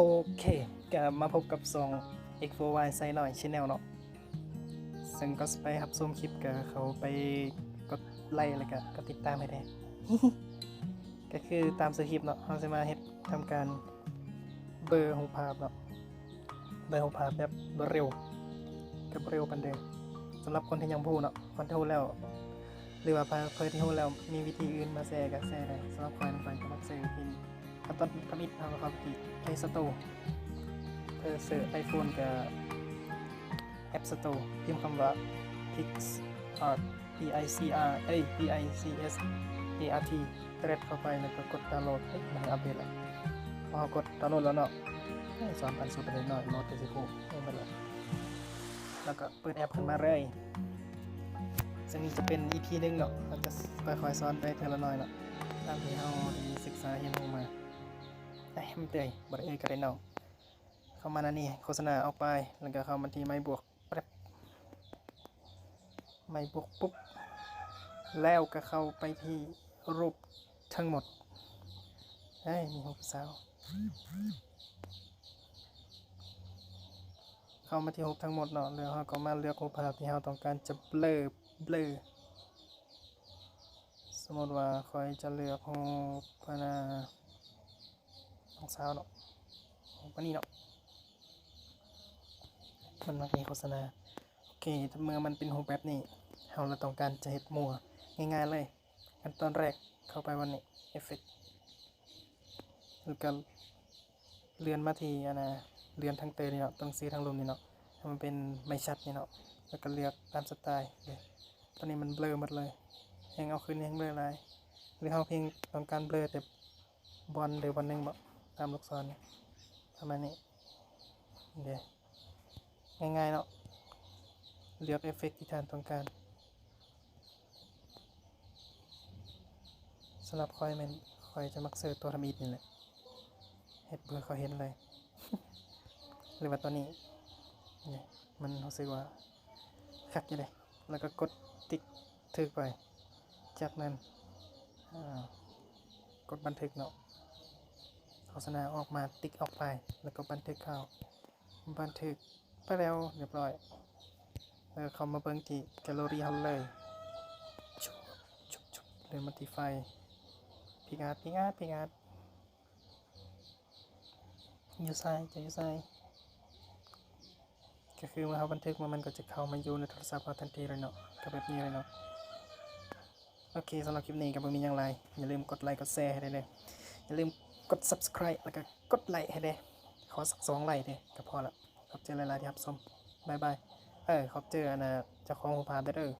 โอเคก็มาพบกับซอง x 4 y ไซหน่อยชแนลเนาะซึ่งก็ไปรับชมคลิปก็เขาไปกดไลค์แล้วก็กดติดตามให้ได้ ก็คือตามสคริปต์เนาะเราจะมาเฮ็ดทำการเบอร์ของภาพเนาะเบอร์ของภาพแบบเร็วกับเร็วปันเดิมสำหรับคนที่ยังพูดเนาะคนที่พูดแล้ว หรือว่าเพื่อนที่พูดแล้วมีวิธีอื่นมาแชร์ก็แชร์ได้สำหรับใครใครก็มาแชร์ วิธีนี้ขั้นตอนทำอิฐทำความที่ Play Store เพื่อซื้อ iPhone กับ App Store พิมพ์คำว่า Pix Art P I C R เอ้ย P I C S A R T เรดเข้าไปแล้วก็กดดาวน์โหลดเฮ้ยมันอัปเดตแล้วพอกดดาวน์โหลดแล้วเนาะสอนพันสูตรไปเลยหน่อยโหลดไปสิพูไม่เป็นไรแล้วก็เปิดแอปขึ้นมาเลยซึ่งนี่จะเป็น EP หนึ่งเนาะเราจะค่อยๆสอนไปเทละน่อยเนาะตามที่เราได้ศึก มันเตยบริเอยก็ได้เนาะเข้ามานั่นนี่โฆษณาออกไป แล้วก็เข้ามาที่ไม่บวกแป๊บไม่บวกปุ๊บ แล้วก็เข้าไปที่รูปทั้งหมดเฮ้ยมีของสาวเข้ามาที่รูปทั้งหมดเนาะแล้วเราก็มาเลือกรูปภาพที่เราต้องการจะเบลอเบลอสมมติว่าคอยจะเลือกรูปพนา ของสาวเนาะรูปอันนี้เนาะมันมักมีโฆษณา โอเคถ้าเมื่อมันเป็นรูปแบบนี้เราเราต้องการจะเห็ดมัวง่ายๆเลยขั้นตอนแรกเข้าไปวันนี้เอฟเฟกต์แล้วก็เลื่อนมาทีอันนะเลื่อนทั้งเตยนี่เนาะต้องซีทั้งลมนี่เนาะให้มันเป็นไม่ชัดนี่เนาะแล้วก็เลือกตามสไตล์เลยตอนนี้มันเบลอหมดเลยยังเอาขึ้นยังเบลออะไรหรือเราเพียงต้องการเบลอแต่บอลหรือบอลหนึ่งบ่ ตามลูกศรเนี่ยประมาณนี้เดี๋ยวง่ายๆเนาะเลือกเอฟเฟกต์ที่ท่านต้องการสำหรับคอยแมันคอยจะมักเสิร์ตัวทำอีดนี่แหละเห็ดเพื่อเขาเห็นเลยหรือว่าตัวนี้เนี่มันรู้สึกว่าคักอยู่เลยแล้วก็กดติ๊กทึกไป จากนั้นกดบันทึกเนาะ ษณาออกมาติ๊กออกไป แล้วก็บันทึกเข้า บันทึกไปแล้วเรียบร้อยแล้วเขามาเบิ่งที่แกลเลอรี่เฮาเลยชุบชุบชุบเดินมาที่ไฟพิกอาร์ตพิกอาร์ตพิกอาร์ตอยู่ซ้ายจะอยู่ซ้ายก็คือเมื่อเขาบันทึกมามันก็จะเข้ามาอยู่ในโทรศัพท์เราทันทีเลยเนาะก็แบบนี้เลยเนาะโอเคสำหรับคลิปนี้ก็บ่มีอย่างไร อย่าลืมกดไลค์กดแชร์ให้ได้เลยอย่าลืม กด subscribe แล้วก็กดไลค์ให้เด้ขอสักสองไลค์เด้ก็พอละขอบเจอหลายๆที่ครับชมบายบายเออขอบเจออันนะเจ้าของหูพาไปเด้อ